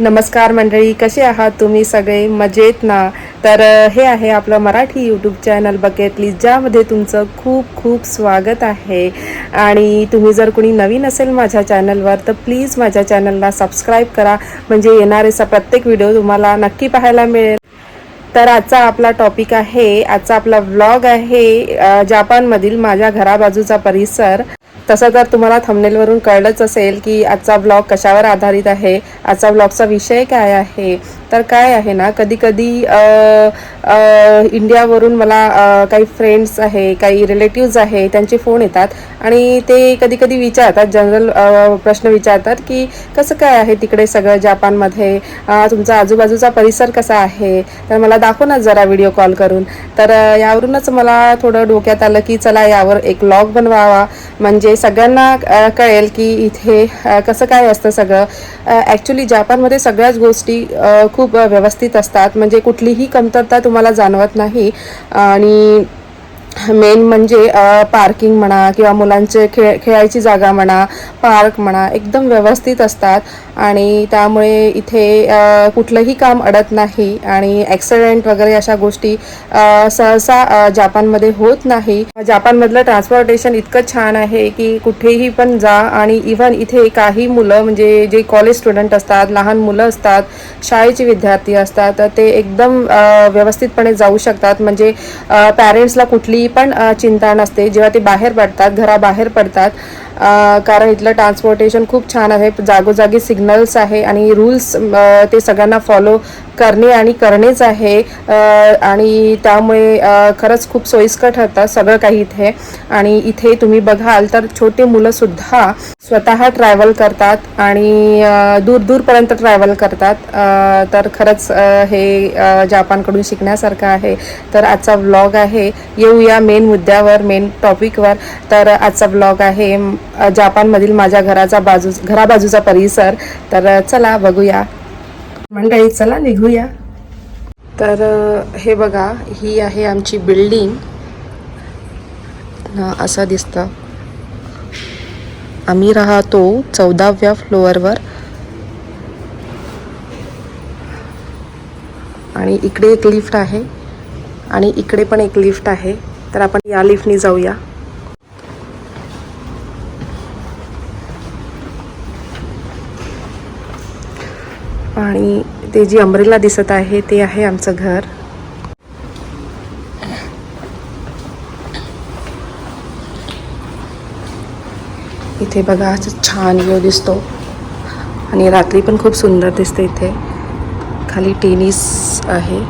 नमस्कार मंडळी कसे आहात तुम्ही सगळे? मजेत ना? तर हे आहे आपलं Marathi YouTube channel bucket list ज्यामध्ये तुमचं खूप खूप स्वागत आहे. आणि तुम्ही जर कोणी नवीन असेल माझ्या चॅनलवर तर प्लीज माझ्या चॅनलला सबस्क्राईब करा. म्हणजे येणारेचा प्रत्येक व्हिडिओ तुम्हाला नक्की पाहायला मिळेल. तर आजचा आपला टॉपिक आहे आजचा आपला व्लॉग आहे जापानमधील माझ्या घराबाजूचा परिसर. तसं तर तुम्हाला थंबनेलवरून कळलंच असेल की आजचा ब्लॉग कशावर आधारित आहे आजचा ब्लॉगचा विषय काय आहे तर काय आहे ना कधी कधी इंडियावरून मला काही फ्रेंड्स आहे काही रिलेटिव्ज आहे त्यांचे फोन येतात आणि ते कधी कधी विचारतात जनरल प्रश्न विचारतात की कसं काय आहे तिकडे सगळं जापानमध्ये? तुमचा आजूबाजूचा परिसर कसा आहे? तर मला दाखव ना जरा व्हिडिओ कॉल करून. तर यावरूनच मला थोडं डोक्यात आलं की चला यावर एक लॉग बनवावा. म्हणजे सगळ्यांना कळेल की इथे कसं काय असतं सगळं. ॲक्च्युली जापानमध्ये सगळ्याच गोष्टी खूप व्यवस्थित असतात. म्हणजे कुठलीही कमतरता तुम्हाला जाणवत नाही. आणि मेन म्हणजे पार्किंग म्हणा किंवा मुलांचे खेळ खेळायची जागा म्हणा पार्क म्हणा एकदम व्यवस्थित असतात. आणि त्यामुळे इथे कुठलंही काम अडत नाही आणि ॲक्सिडेंट वगैरे अशा गोष्टी सहसा जापानमध्ये होत नाही. जापानमधलं ट्रान्सपोर्टेशन इतकं छान आहे की कुठेही पण जा आणि इव्हन इथे काही मुलं म्हणजे जे कॉलेज स्टुडंट असतात लहान मुलं असतात शाळेचे विद्यार्थी असतात तर ते एकदम व्यवस्थितपणे जाऊ शकतात. म्हणजे पॅरेंट्सला कुठली पण चिंता नसते. जेव्हा ते बाहेर पडतात घराबाहेर पडतात कारण इथलं ट्रान्सपोर्टेशन खूप छान आहे. जागोजागी सिग्नल्स आहे आणि रूल्स ते सगळ्यांना फॉलो करणे आणि करणेच आहे. आणि त्यामुळे खरंच खूप सोयीस्कर ठरतं सगळं काही इथे. आणि इथे तुम्ही बघाल तर छोटे मुलंसुद्धा स्वतः ट्रॅव्हल करतात आणि दूर दूरपर्यंत ट्रॅव्हल करतात. तर खरंच हे जापानकडून शिकण्यासारखं आहे. तर आजचा व्लॉग आहे. येऊया मेन मुद्द्यावर मेन टॉपिकवर तर आजचा व्लॉग आहे जापानमधील माझ्या घराचा बाजू घराबाजूचा परिसर. तर चला बघूया. मंडळी चला निघूया. तर हे बघा ही आहे आमची बिल्डिंग. असं दिसतं. आम्ही राहतो चौदाव्या फ्लोअरवर. आणि इकडे एक लिफ्ट आहे. आणि इकडे पण एक लिफ्ट आहे. तर आपण या लिफ्टनी जाऊया. आणि ते जी अम्ब्रेला दिसत आहे ते आहे आमचं घर. इथे बघा असं छान व्ह्यू दिसतो. आणि रात्री पण खूप सुंदर दिसते इथे. खाली टेनिस आहे.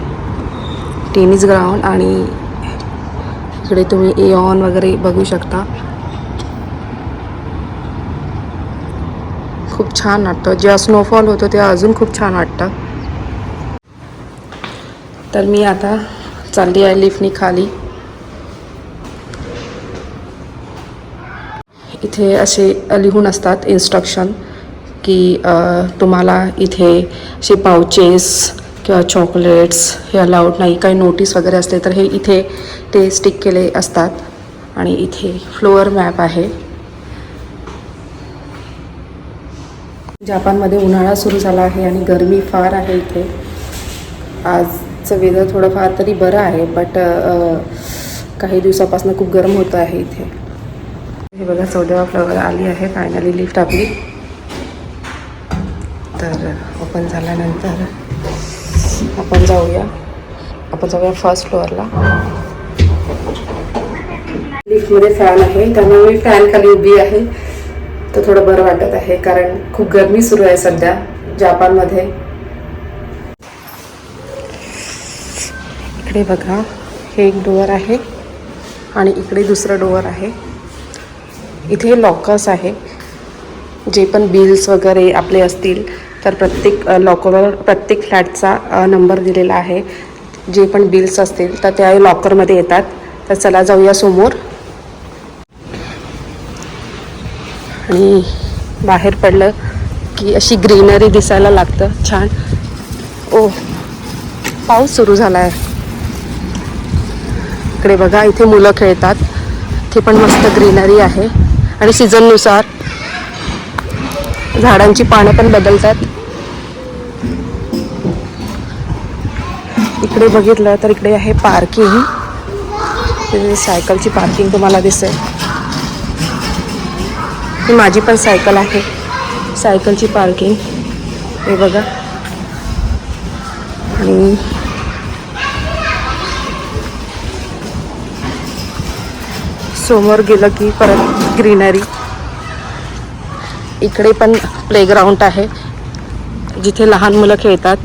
टेनिस ग्राउंड आणि इकडे तुम्ही एऑन वगैरे बघू शकता. खूप छान वाटतं. जेव्हा स्नोफॉल होतो तेव्हा अजून खूप छान वाटतं. तर मी आता चालली आहे लिफ्टनी खाली. इथे असे लिहून असतात इन्स्ट्रक्शन की तुम्हाला इथे असे पाउचेस किंवा चॉकलेट्स हे अलाउड नाही. काही नोटीस वगैरे असते तर हे इथे ते स्टिक केले असतात. आणि इथे फ्लोअर मॅप आहे. जापानमध्ये उन्हाळा सुरू झाला आहे आणि गरमी फार आहे इथे. आजचं वेदर थोडंफार तरी बरं आहे बट काही दिवसापासून खूप गरम होतं आहे इथे. हे बघा चौदावा फ्लॉवर आली आहे फायनली लिफ्ट आपली तर ओपन झाल्यानंतर आपण जाऊया. आपण जाऊया फर्स्ट फ्लोअरला लिफ्टमध्ये फॅन आहे त्यामुळे मी फॅन खाली उभी आहे. तर थोडं बरं वाटत आहे कारण खूप गरमी सुरू आहे सध्या जापानमध्ये. इकडे बघा हे एक डोअर आहे आणि इकडे दुसरं डोअर आहे. इथे लॉकर्स आहे जे पण बिल्स वगैरे आपले असतील तर प्रत्येक लॉकरवर प्रत्येक फ्लॅटचा नंबर दिलेला आहे. जे पण बिल्स असतील तर त्या लॉकरमध्ये येतात. तर चला जाऊया समोर. आणि बाहेर पडलं की अशी ग्रीनरी दिसायला लागतं. छान. ओ पाऊस सुरू झाला आहे इकडे बघा इथे मुलं खेळतात. इथे पण मस्त ग्रीनरी आहे. आणि सीझननुसार झाडांची पानं पण बदलतात. इकडे बघितलं तर इकडे आहे पार्किंग. सायकलची पार्किंग तुम्हाला दिसेल. ही माझी पण सायकल आहे. सायकलची पार्किंग. हे बघा. आणि समोर गेलं की परत ग्रीनरी. इकडे पण प्लेग्राऊंड आहे. जिथे लहान मुलं खेळतात.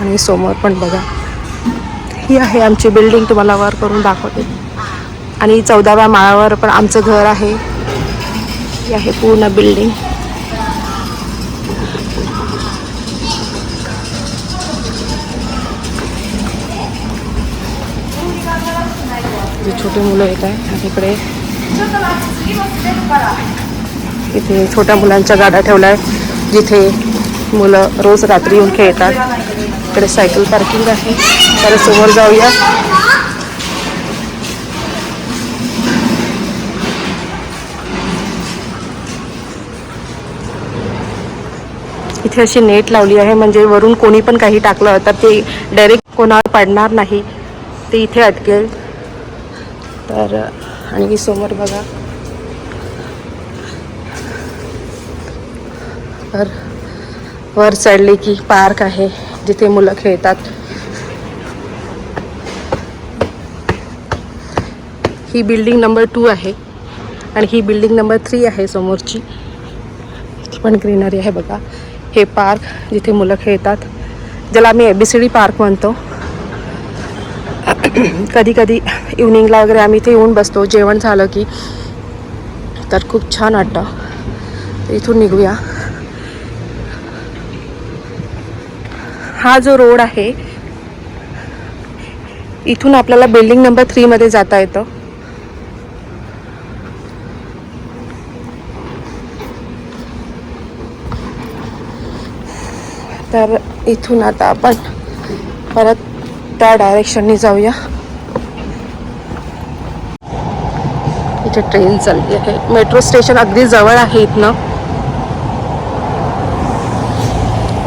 आणि समोर पण बघा. ही आहे आमची बिल्डिंग तुम्हाला वर करून दाखवते. आणि चौदाव्या माळावर पण आमचं घर आहे. ही आहे पूर्ण बिल्डिंग जे छोटे मुलं येत आहे इकडे इथे छोट्या मुलांच्या गाड्या ठेवल्या आहेत जिथे मुलं रोज रात्री येऊन खेळतात. इकडे सायकल पार्किंग आहे. तर समोर जाऊया. इथे अशी नेट लावली आहे म्हणजे वरून कोणी पण काही टाकलं तर ते डायरेक्ट कोणावर पडणार नाही. ते इथे अटकेल. तर आणि समोर बघा. तर वर चढले की पार्क आहे जिथे मुलं खेळतात. ही बिल्डिंग नंबर टू आहे आणि ही बिल्डिंग नंबर थ्री आहे समोरची. पण ग्रीनरी आहे बघा. हे पार्क जिथे मुलं खेळतात ज्याला आम्ही A B C D park म्हणतो. कधी कधी इव्हनिंगला वगैरे आम्ही इथे येऊन बसतो. जेवण झालं की तर खूप छान वाटतं. इथून निघूया. हा जो रोड आहे इथून आपल्याला बिल्डिंग नंबर थ्रीमध्ये जाता येतं. तर इथून आता आपण परत त्या डायरेक्शननी जाऊया. इथे ट्रेन चालली आहे. मेट्रो स्टेशन अगदी जवळ आहे इथनं.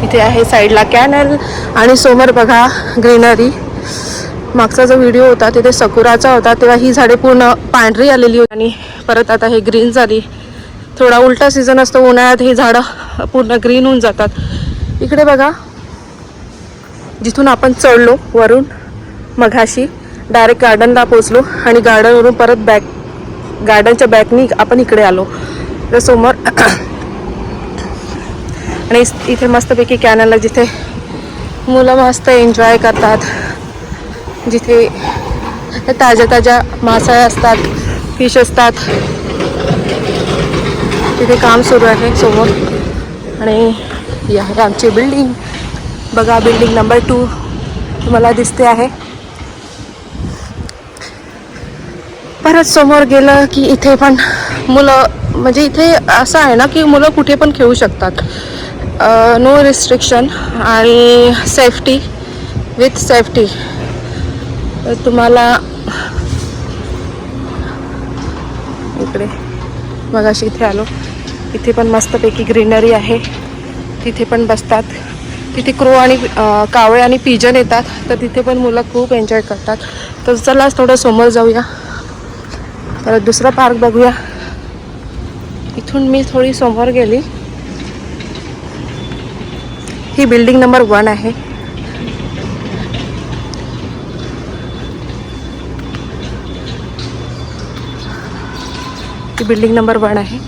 इथे आहे साईडला कॅनल आणि समोर बघा ग्रीनरी मागचा जो व्हिडिओ होता तिथे सकुराचा होता तेव्हा ही झाडे पूर्ण पांढरी आलेली होती आणि परत आता हे ग्रीन झाली. थोडा उलटा सीझन असतो उन्हाळ्यात ही झाडं पूर्ण ग्रीन होऊन जातात. इकडे बघा. जिथून आपण चढलो वरून मघाशी डायरेक्ट गार्डनला पोचलो आणि गार्डनवरून परत बॅक गार्डनच्या बॅकनी आपण इकडे आलो. तर समोर आणि इथे मस्तपैकी कॅनलला जिथे मुलं मस्त एन्जॉय करतात जिथे ताज्या ताज्या मासा असतात फिश असतात. तिथे काम सुरू आहे समोर. आणि ही आहे आमची बिल्डिंग बघा बिल्डिंग नंबर टू तुम्हाला दिसते आहे. परत समोर गेलं की इथे पण मुलं म्हणजे इथे असं आहे ना की मुलं कुठे पण खेळू शकतात. नो रिस्ट्रिक्शन आणि सेफ्टी विथ सेफ्टी तुम्हाला इकडे मगाशी इथे आलो. इथे पण मस्तपैकी ग्रीनरी आहे. तिथे पण बसतात. तिथे क्रो आणि कावळे आणि पिजन येतात तर तिथे पण मुलं खूप एन्जॉय करतात. तर चला थोडं समोर जाऊया. परत दुसरा पार्क बघूया. इथून मी थोडी समोर गेली. ही बिल्डिंग नंबर वन आहे. ही बिल्डिंग नंबर वन आहे.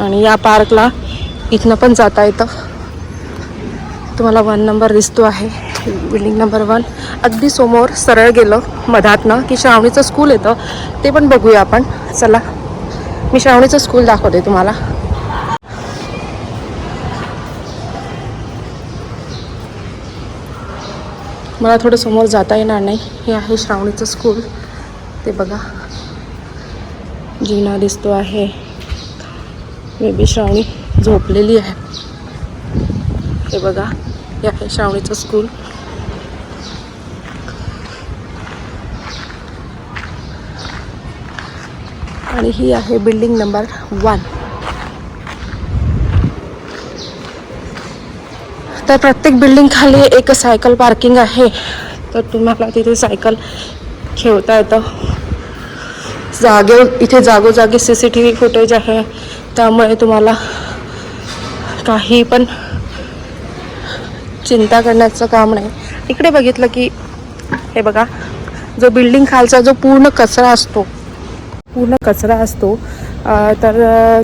आणि या पार्कला इथनं पण जाता येतं. तुम्हाला वन नंबर दिसतो आहे. बिल्डिंग नंबर वन अगदी समोर सरळ गेलं मधातनं की श्रावणीचं स्कूल येतं. ते पण बघूया आपण. चला. मी श्रावणीचं स्कूल दाखवते तुम्हाला. मला थोडं समोर जाता येणार नाही. हे आहे श्रावणीचं स्कूल ते बघा. जिना दिसतो आहे. बेबी श्रावणी झोपलेली आहे. हे बघा हे आहे श्रावणीचं स्कूल आणि ही आहे बिल्डिंग नंबर वन तर प्रत्येक बिल्डिंग खाली एक सायकल पार्किंग आहे. तर तुम्हाला तिथे सायकल ठेवता येतं. जागे इथे जागोजागी C C T V footage आहे. त्यामुळे तुम्हाला काही पण चिंता करण्याचं काम नाही. इकडे बघितलं की हे बघा जो बिल्डिंग खालचा जो पूर्ण कचरा असतो पूर्ण कचरा असतो. तर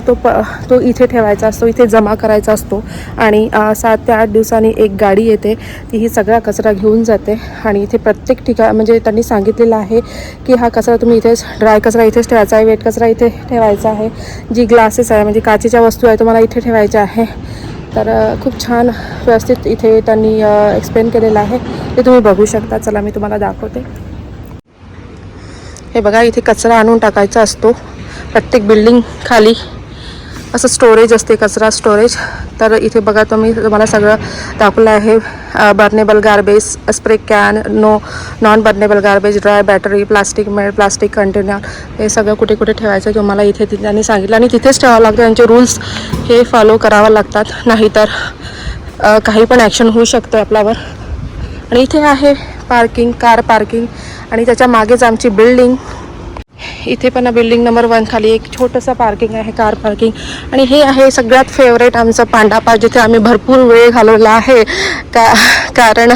तो प तो इथे ठेवायचा असतो इथे जमा करायचा असतो आणि सात ते आठ दिवसांनी एक गाडी येते ती ही सगळा कचरा घेऊन जाते आणि इथे प्रत्येक ठिकाण म्हणजे त्यांनी सांगितलेलं आहे की हा कचरा तुम्ही इथेच ड्राय कचरा इथेच ठेवायचा आहे वेट कचरा इथे ठेवायचा आहे जी ग्लासेस आहे म्हणजे काचेच्या वस्तू आहे तुम्हाला इथे ठेवायच्या आहे. तर खूप छान व्यवस्थित इथे त्यांनी एक्सप्लेन केलेलं आहे ते तुम्ही बघू शकता. चला मी तुम्हाला दाखवते. हे बघा इथे कचरा आणून टाकायचा असतो. प्रत्येक बिल्डिंग खाली असं स्टोरेज असते कचरा स्टोरेज तर इथे बघा तुम्ही तुम्हाला सगळं दाखवलं आहे. Burnable garbage spray can no non burnable garbage dry battery plastic made plastic container हे सगळं कुठे कुठे ठेवायचं तुम्हाला इथे त्यांनी सांगितलं. आणि तिथेच ठेवावं लागतं. त्यांचे रूल्स हे फॉलो करावं लागतात. नाहीतर काही पण ॲक्शन होऊ शकतं आपल्यावर. आणि इथे आहे पार्किंग कार पार्किंग आणि त्याच्या मागेच आमची बिल्डिंग. इथे पण बिल्डिंग नंबर वन खाली एक छोटंसं पार्किंग आहे कार पार्किंग. आणि हे आहे सगळ्यात फेवरेट आमचं पांडापा जिथे आम्ही भरपूर वेळ घालवला आहे. का कारण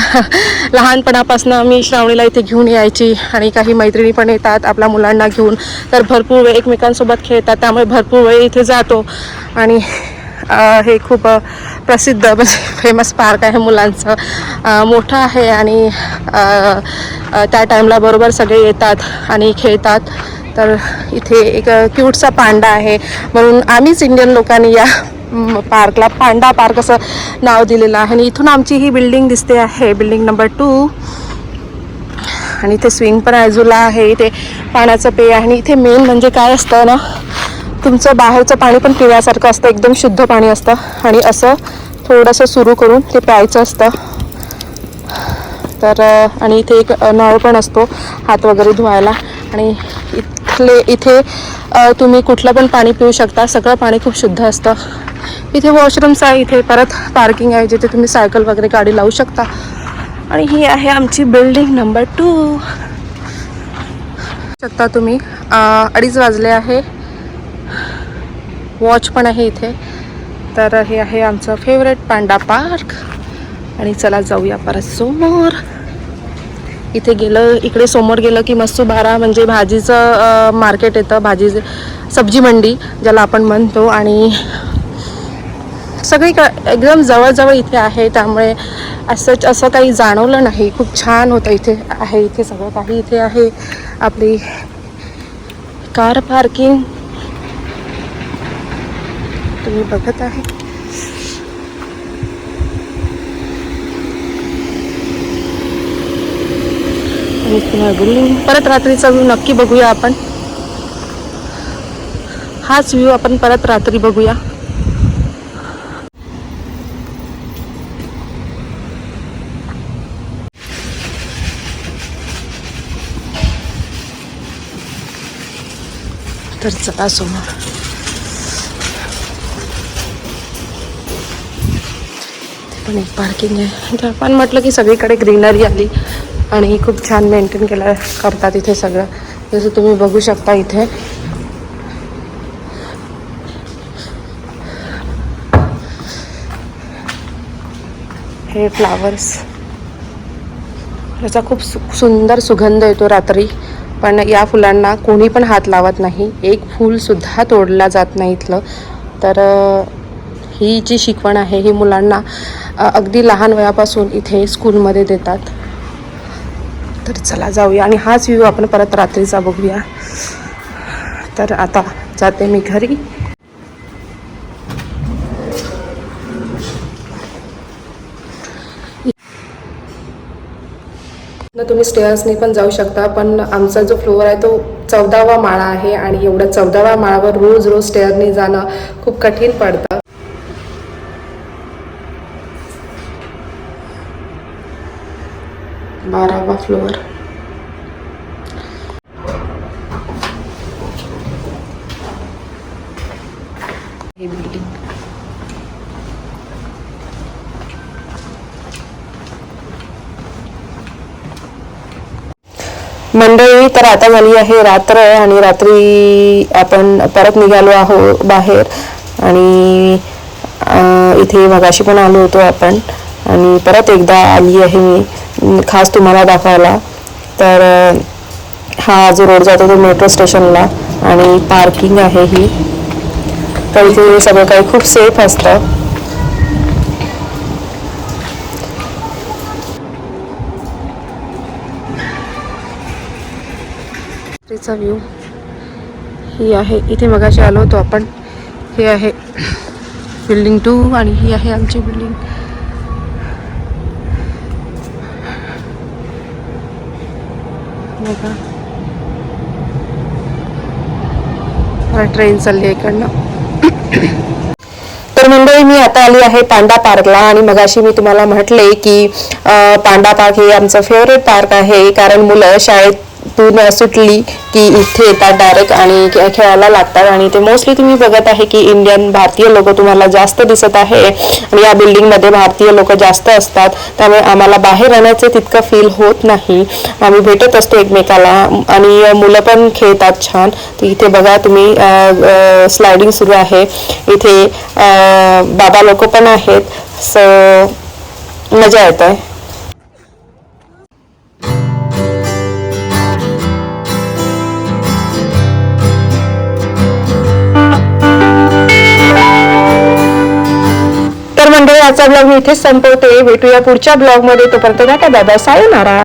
लहानपणापासून आम्ही श्रावणीला इथे घेऊन यायची आणि काही मैत्रिणी पण येतात आपल्या मुलांना घेऊन. तर भरपूर वेळ एकमेकांसोबत खेळतात त्यामुळे भरपूर वेळ इथे जातो. आणि हे खूप प्रसिद्ध म्हणजे फेमस पार्क आहे मुलांचं. मोठं आहे आणि त्या टाईमला बरोबर सगळे येतात आणि खेळतात. तर इथे एक क्यूटचा पांडा आहे. म्हणून आम्हीच इंडियन लोकांनी या पार्कला पांडा पार्क असं नाव दिलेलं आहे. आणि इथून आमची ही बिल्डिंग दिसते आहे बिल्डिंग नंबर टू आणि इथे स्विंग पण आजूला आहे इथे पाण्याचं पेय आहे. आणि इथे मेन म्हणजे काय असतं ना तुमचं बाहेरचं पाणी पण पिण्यासारखं असतं एकदम शुद्ध पाणी असतं. आणि असं थोडंसं सुरू करून ते प्यायचं असतं. तर आणि इथे एक नळ पण असतो हात वगैरे धुवायला. आणि इथले इथे तुम्ही कुठलं पण पाणी पिऊ शकता. सगळं पाणी खूप शुद्ध असतं. इथे वॉशरूम्स आहे इथे परत पार्किंग आहे जिथे तुम्ही सायकल वगैरे गाडी लावू शकता. आणि ही आहे आमची बिल्डिंग नंबर टू. शकता तुम्ही. अडीच वाजले आहे. वॉच पण आहे इथे. तर हे आहे आमचं फेवरेट पांडा पार्क. आणि चला जाऊया परत समोर. इथे गेलं इकडे समोर गेलं की मस्त बारा म्हणजे भाजीचं मार्केट येतं. भाजी सब्जी मंडी ज्याला आपण म्हणतो. आणि सगळी एकदम जवळजवळ इथे आहे. त्यामुळे असं असं काही जाणवलं नाही. खूप छान होतं इथे आहे इथे सगळं. काही इथे आहे आपली कार पार्किंग तुम्ही बघत आहे. परत रात्रीचा व्ह्यू नक्की बघूया आपण. हाच व्ह्यू आपण परत रात्री बघूया. तर चला समोर पण एक पार्किंग आहे. तर म्हटलं की सगळीकडे ग्रीनरी आली आणि खूप छान मेंटेन केलं करतात इथे सगळं. जसं तुम्ही बघू शकता इथे. हे फ्लावर्स याचा खूप सु सुंदर सुगंध येतो रात्री. पण या फुलांना कोणी पण हात लावत नाही. एक फूलसुद्धा तोडला जात नाही इथलं. तर ही जी शिकवण आहे ही मुलांना अगदी लहान वयापासून इथे स्कूलमध्ये देतात. तर चला जाऊया आणि हाच व्ह्यू आपण परत रात्रीचा बघूया. तर आता जाते मी घरी. न तुम्ही स्टेअर्सनी पण जाऊ शकता पण आमचा जो फ्लोअर आहे तो चौदावा माळा आहे आणि एवढ्या चौदाव्या माळावर रोज रोज स्टेअरनी जाणं खूप कठीण पडतं. बारावा फ्लोअर मंडळी तर आता झाली आहे रात्र आणि रात्री आपण परत निघालो आहोत बाहेर. आणि इथे मगाशी पण आलो होतो आपण. आणि परत एकदा आली आहे मी. खास तुम्हाला दाखवायला. तर हा जो रोड जातो तो मेट्रो स्टेशनला आणि पार्किंग आहे ही. तर इथे सगळं काही खूप सेफ असतं. रात्रीचा व्ह्यू ही आहे इथे मगाशी आलो होतो आपण. हे आहे बिल्डिंग टू आणि ही आहे आमची बिल्डिंग बघा ट्रेन चालली इकडनं. तर मंडळी मी आता आली आहे पांडा पार्कला आणि मगाशी मी तुम्हाला म्हटले की पांडा पार्क हे आमचं फेवरेट पार्क आहे कारण मुलं शाळेत तू न सुटली की इथे येतात डायरेक्ट आणि खेळायला लागतात. आणि ते मोस्टली तुम्ही बघत आहे की इंडियन भारतीय लोक तुम्हाला जास्त दिसत आहे. आणि या बिल्डिंगमध्ये भारतीय लोक जास्त असतात. त्यामुळे आम्हाला बाहेर राहण्याचे तितकं फील होत नाही. आम्ही भेटत असतो एकमेकाला. आणि मुलं पण खेळतात छान. तर इथे बघा तुम्ही स्लायडिंग सुरू आहे. इथे बाबा लोक पण आहेत. सो मजा येत आहे आजचा ब्लॉग मी इथेच संपवते. भेटूया पुढच्या ब्लॉगमध्ये. तोपर्यंत टाटा बाबा सायनारा